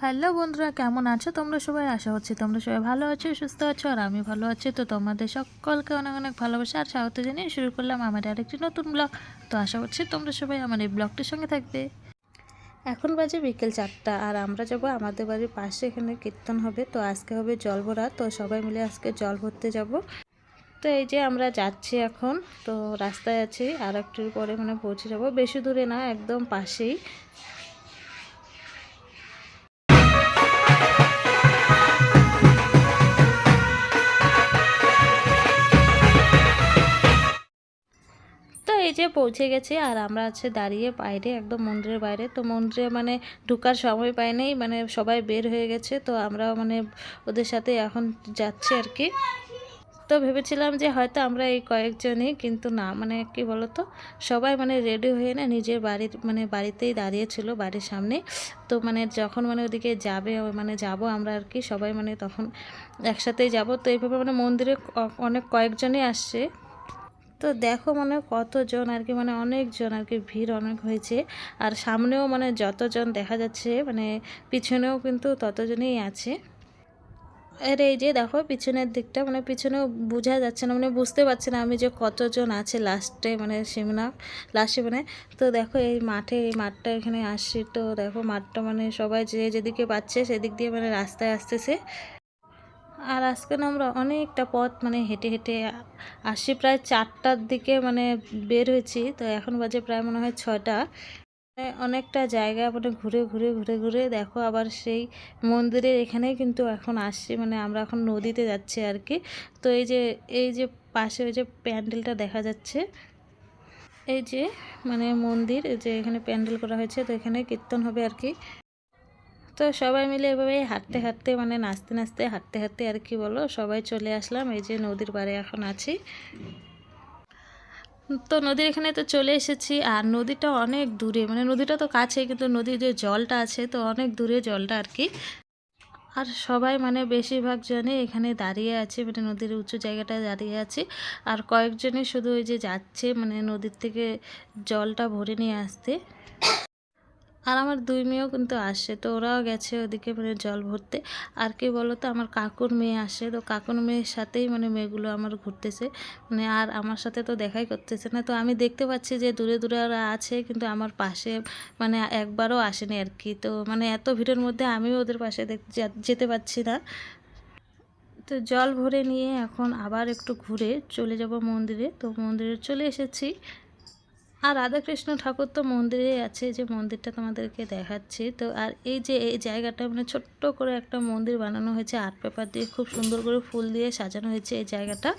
Hello বন্ধুরা, কেমন আছো? তোমরা সবাই আশা হচ্ছে তোমরা সবাই ভালো আছো, সুস্থ আছো, আর আমি ভালো আছি। তো তোমাদের সকলকে অনেক অনেক ভালোবাসা আর স্বাগত জানিয়ে শুরু করলাম আমার আরেকটি নতুন ব্লগ তো আশা করছি তোমরা সবাই আমার এই ব্লগটির সঙ্গে থাকবে। এখন বাজে বিকেল চারটা আর আমরা যাব আমাদের বাড়ির পাশে, এখানে কীর্তন হবে। তো আজকে হবে জল ভরা তো সবাই মিলে আজকে জল ভরতে যাব। তো এই যে আমরা যাচ্ছি এখন। তো রাস্তায় আছি আর একটু পরে মানে পৌঁছে যাব। বেশি দূরে না, একদম পাশেই। এই যে পৌঁছে গেছি আর আমরা আছে দাঁড়িয়ে বাইরে একদম মন্দিরের বাইরে। তো মন্দিরে মানে ঢুকার সময় পাই নাই মানে সবাই বের হয়ে গেছে। তো আমরাও মানে ওদের সাথে এখন যাচ্ছি আর কি। তো ভেবেছিলাম যে হয়তো আমরা এই কয়েকজনই, কিন্তু না মানে কি বলতো, সবাই মানে রেডি হয়ে না নিজের বাড়ির মানে বাড়িতেই দাঁড়িয়েছিল, বাড়ির সামনে। তো মানে যখন মানে ওদিকে যাবে মানে যাব আমরা আর কি, সবাই মানে তখন একসাথেই যাব। তো এইভাবে মানে মন্দিরে অনেক কয়েকজনই আসছে। তো দেখো মানে কতজন আর কি মানে অনেকজন আর কি ভিড় অনেক হয়েছে। আর সামনেও মানে যতজন দেখা যাচ্ছে মানে পিছনেও কিন্তু ততজনই আছে। আর এই যে দেখো পিছনের দিকটা মানে পিছনেও বোঝা যাচ্ছে না মানে বুঝতে পারছি না আমি যে কতজন আছে লাস্টে মানে সীমানা লাস্টে মানে। তো দেখো এই মাঠে, এই মাঠটা এখানে আসছি, তো দেখো মাঠটা মানে সবাই যে যেদিকে পাচ্ছে সেদিক দিয়ে মানে রাস্তায় আসতেছে। আর আজকে না আমরা অনেকটা পথ মানে হেঁটে হেঁটে আসি, প্রায় চারটার দিকে মানে বের হয়েছি। তো এখন বাজে প্রায় মনে হয় ছটা মানে অনেকটা জায়গা মানে ঘুরে ঘুরে ঘুরে ঘুরে দেখো আবার সেই মন্দিরের এখানেই কিন্তু এখন আসছি। মানে আমরা এখন নদীতে যাচ্ছি আর কি। তো এই যে এই যে পাশে ওই যে প্যান্ডেলটা দেখা যাচ্ছে, এই যে মানে মন্দির যে এখানে প্যান্ডেল করা হয়েছে। তো এখানে কীর্তন হবে আর কি। তো সবাই মিলে এভাবে হাঁটতে হাঁটতে মানে নাচতে নাচতে, হাঁটতে হাঁটতে আর কি বলো, সবাই চলে আসলাম। এই যে নদীর পাড়ে এখন আছি। তো নদীর এখানে তো চলে এসেছি, আর নদীটা অনেক দূরে মানে নদীটা তো কাছে কিন্তু নদীর যে জলটা আছে তো অনেক দূরে জলটা আর কি। আর সবাই মানে বেশিরভাগ জনে এখানে দাঁড়িয়ে আছে মানে নদীর উঁচু জায়গাটায় দাঁড়িয়ে আছে। আর কয়েকজনই শুধু ওই যে যাচ্ছে মানে নদীর থেকে জলটা ভরে নিয়ে আসতে। আর আমার দুই মেয়েও কিন্তু আসে, তো ওরাও গেছে ওদিকে মানে জল ভরতে। আর কি বলো তো আমার কাকুর মেয়ে আসে, তো কাকুর মেয়ের সাথেই মানে মেয়েগুলো আমার ঘুরতেছে। মানে আর আমার সাথে তো দেখাই করতেছে না, তো আমি দেখতে পাচ্ছি যে দূরে দূরে ওরা আছে, কিন্তু আমার পাশে মানে একবারও আসেনি আর কি। তো মানে এত ভিড়ের মধ্যে আমিও ওদের পাশে যেতে পারছি না। তো জল ভরে নিয়ে এখন আবার একটু ঘুরে চলে যাব মন্দিরে। তো মন্দিরে চলে এসেছি। আর রাধাকৃষ্ণ ঠাকুর তো মন্দিরে আছে, যে মন্দিরটা তোমাদেরকে দেখাচ্ছি। তো আর এই যে এই জায়গাটা মানে ছোট্ট করে একটা মন্দির বানানো হয়েছে, আর্ট পেপার দিয়ে খুব সুন্দর করে ফুল দিয়ে সাজানো হয়েছে এই জায়গাটা।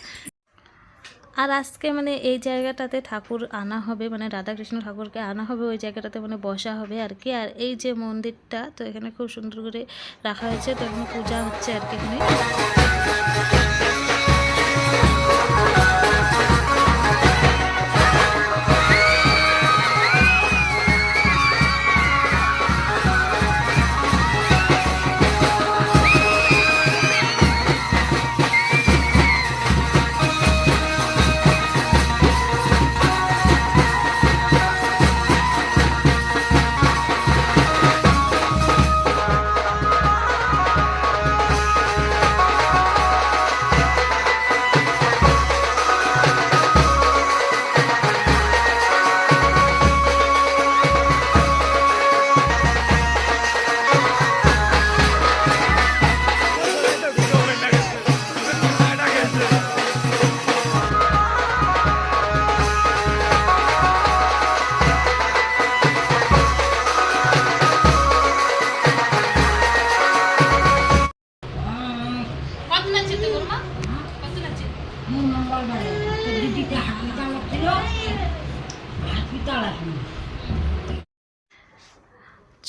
আর আজকে মানে এই জায়গাটাতে ঠাকুর আনা হবে মানে রাধাকৃষ্ণ ঠাকুরকে আনা হবে, ওই জায়গাটাতে মানে বসা হবে আর কি। আর এই যে মন্দিরটা, তো এখানে খুব সুন্দর করে রাখা হয়েছে, তো এখানে পূজা হচ্ছে আর কি এখানে।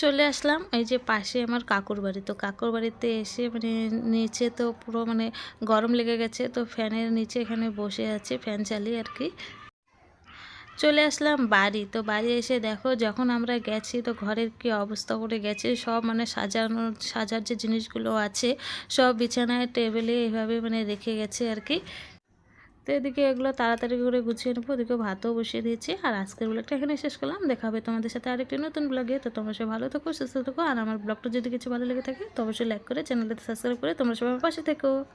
চলে আসলাম এই যে পাশে আমার কাকুর বাড়ি। তো কাকুর বাড়িতে এসে মানে নিচে তো পুরো মানে গরম লেগে গেছে, তো ফ্যানের নিচে এখানে বসে আছে, ফ্যান চালিয়ে আর কি। চলে আসলাম বাড়ি। তো বাড়ি এসে দেখো, যখন আমরা গেছি তো ঘরের কি অবস্থা করে গেছে, সব মানে সাজানো, সাজার যে জিনিসগুলো আছে, সব বিছানায়, টেবিলে এভাবে মানে রেখে গেছে আর কি। তো এদিকে এগুলো তাড়াতাড়ি করে গুছিয়ে নেব। ওদিকে ভাতও বসিয়ে দিয়েছি। আর আজকের ব্লগটা এখানে শেষ করলাম। দেখা হবে তোমাদের সাথে আরেকটি নতুন ব্লগে। তো তোমরা সবাই ভালো থাকো, সুস্থ থাকো। আর আমার ব্লগটা যদি কিছু ভালো লেগে থাকে, তো অবশ্যই লাইক করে চ্যানেলটাতে সাবস্ক্রাইব করে তোমরা সবাই পাশে থেকো।